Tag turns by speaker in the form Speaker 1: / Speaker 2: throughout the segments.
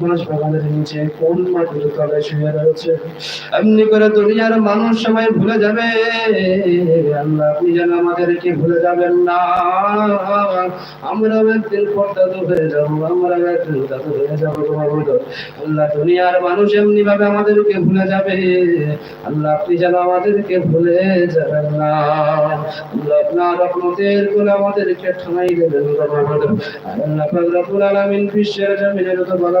Speaker 1: কোন দুনিয়ার মানুষ এমনি ভাবে আমাদেরকে ভুলে যাবে আল্লাহ আপনি যেন আমাদেরকে ভুলে যাবেন না। আল্লাহ, আপনার রহমতের কোলে আমাদেরকে ঠানাই দেবেন আল্লাহ রব্বুল আলামিন বিশ্বের জমিনের যত বালা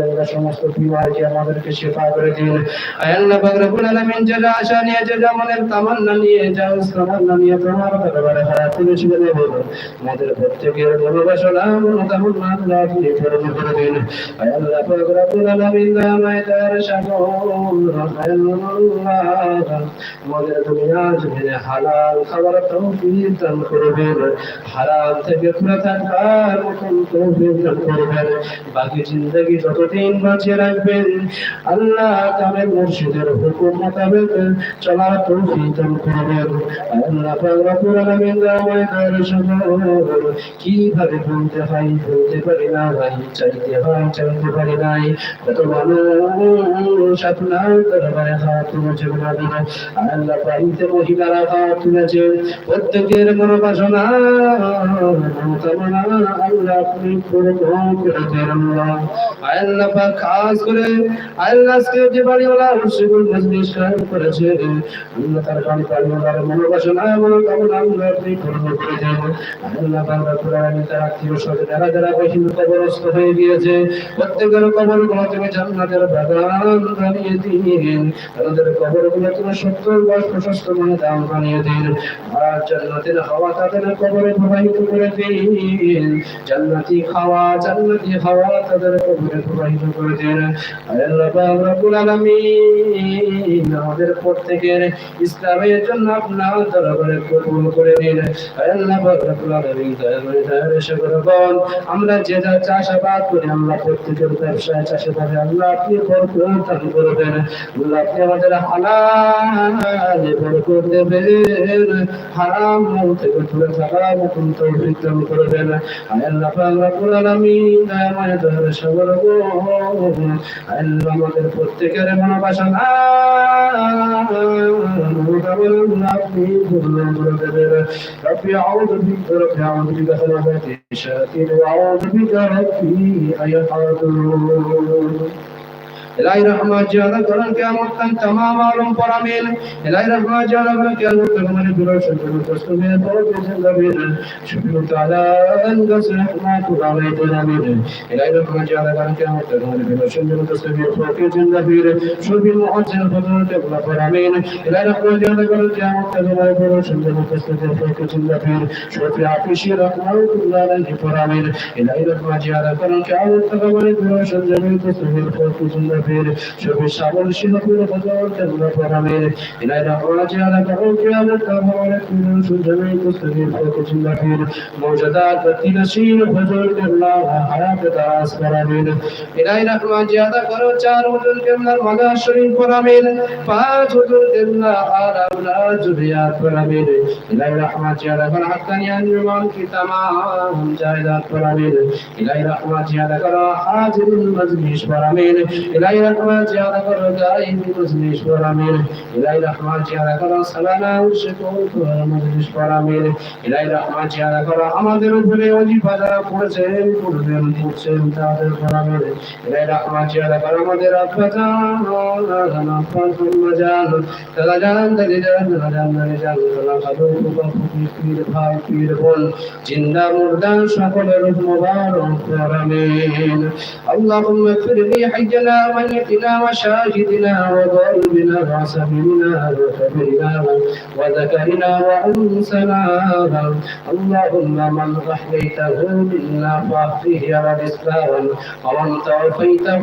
Speaker 1: আল্লাহ সমস্ত বিমারকে আমাদেরকে শেফা করে দিন আল্লাহ পাক রব্বুল আলামিন যারা আশা নিয়ে যে মনের তামান্না নিয়ে যাও তামান্না নিয়ে তোমার দরবারে হাত তুলে দেব আমাদের প্রত্যেকের মনোবাসনা মনো তামান্না আল্লাহ আপনি পূরণ করে দিন। আল্লাহ পাক রব্বুল আলামিন আমায় তার বাকি জিন্দগি যতদিন বাঁচিয়ে রাখবেন। আল্লাহ কামের মুর্শিদের হুকুম মোতাবেক চলার তৌফিক করবেন। আল্লাহ কীভাবে বলতে হয়, বলতে পারি না ভাই, চাইতে হয়, চাইতে পারি নাই। কত মানুষ আপনার দরবারে হাত তুলেছে আল্লাহ বাড়িতে মহিলারা হাত তুলেছে। প্রত্যেকের মনোবাসনা মনোকামনা আল্লাহ আপনি পূরণ করে দেন আল্লাহ। আল্লাহ খাস করে আজকে যে বাড়িওয়ালা সেগুলো মজলিস করেছে। আল্লাহ তার বাড়ি বাড়িওয়ালার মনোবাসনা মনোকামনা আল্লাহ আপনি পূরণ আল্লাহ পাক রব্বুল তার আত্মীয় স্বজন যারা যারা কঠিন কবরস্থ হয়ে গিয়েছে, প্রত্যেকের কবরগুলো তুমি জান্নাতের বাগান বানিয়ে দিন। তাদের কবরগুলো তুমি সত্তর বয়স প্রশস্ত মানে দাম বানিয়ে দিন। আর জান্নাতের হাওয়া তাদের কবরে প্রবাহিত করে দিন। জান্নাতি খাওয়া জান্নাতি হাওয়া তাদের কবরে প্রবাহিত করে দিন আল্লাহ পাক রব্বুল আলামিন আমাদের প্রত্যেকের ইসলামের জন্য আপনার দরবারে কবুল করে নিন। আল্লাহ আমরা যে যা চাষাবাদ করি, আল্লাহ প্রত্যেকের ব্যবসায় চাষাবাদে আল্লাহ আপনি দান করবেন আল্লাহ আপনি আমাদের হালাল বরকত দেবেন। হারাম থেকে দূরে থাকার মতন তৌফিক করবেন আল্লাহ পাক রব্বুল আলামিন দয়া মায়া দয়া সাগর গো আল্লাহ আমাদের প্রত্যেকের মনোবাসনা মনোকামনা আপনি পূর্ণ করে দেবেন ربي أعوذ بك ربي أعوذ بك همزات الشياطين وأعوذ بك ربي أن ইলাহি রহমান জিয়াদা করেন কিয়ামত তান तमाम আলম পর আমিন ইলাহি রহমান জিয়াদা করেন কিয়ামত তান মানে দুরা শুনুন কসমে বড় কসম আমিন শুকর তাআলা আন গাস রহমান কুরাওয়ে দিন আমিন ইলাহি রহমান জিয়াদা করেন কিয়ামত তান মানে দুরা শুনুন কসমে ফাকে জিন আমিন শুবি মুআজ্জিল ফজরতে বলা পর আমিন ইলাহি রহমান জিয়াদা করেন কিয়ামত তান মানে দুরা শুনুন কসমে ফাকে জিন আমিন শুবি আফিশি রহমান কুরাওয়ে পর আমিন ইলাহি রহমান জিয়াদা করেন কিয়ামত তান মানে দুরা শুনুন কসমে ফাকে জিন আমিন রাহওয়াজ আলা কাউ কিয়ামত কামর কুন সুজমি কুস্তবি ফক জিন্দা ফির মৌজদা গতি নসীন ফজল কেবলা হায়াত দাস পরামের ইলাই রাহওয়াজ আলা করো চার হুজুর কেবলার মাগা শরীফ পরামের পাঁচ হুজুর কেবলা আর আওলাদ জুরিয়াত পরামের ইলাই রাহওয়াজ আলা কর হাক্কানিয়ান ইমান কি তামাম জায়দাত পরামের ইলাই রাহওয়াজ আলা কর হাজিরুল মজলিস পরামের ইলাই রহমান জিয়ারা করো দাইম মজলিস পর আমির ইলাই রহমান জিয়ারা করো সালানা উশকুর মজলিস পর আমির ইলাই রহমান জিয়ারা করো আমাদের উপরে ওজিফা যারা পড়েছেন পড়বেন পড়ছেন তাদের পর আমির ইলাই রহমান জিয়ারা করো আমাদের আব্বা জান আব্বা জান তারা জান তারা জান তারা জান তারা জান তারা কাদু পীর ভাই পীর বোন জিন্দা মুর্দা সকলের মোবারক পর আমির اللهم اغفر لي حجنا وميتنا وشاهدنا وغائبنا وسمينا وكبرنا وذكرنا وأنسنا اللهم من أحييته منا فأحيه على الإسلام ومن توفيته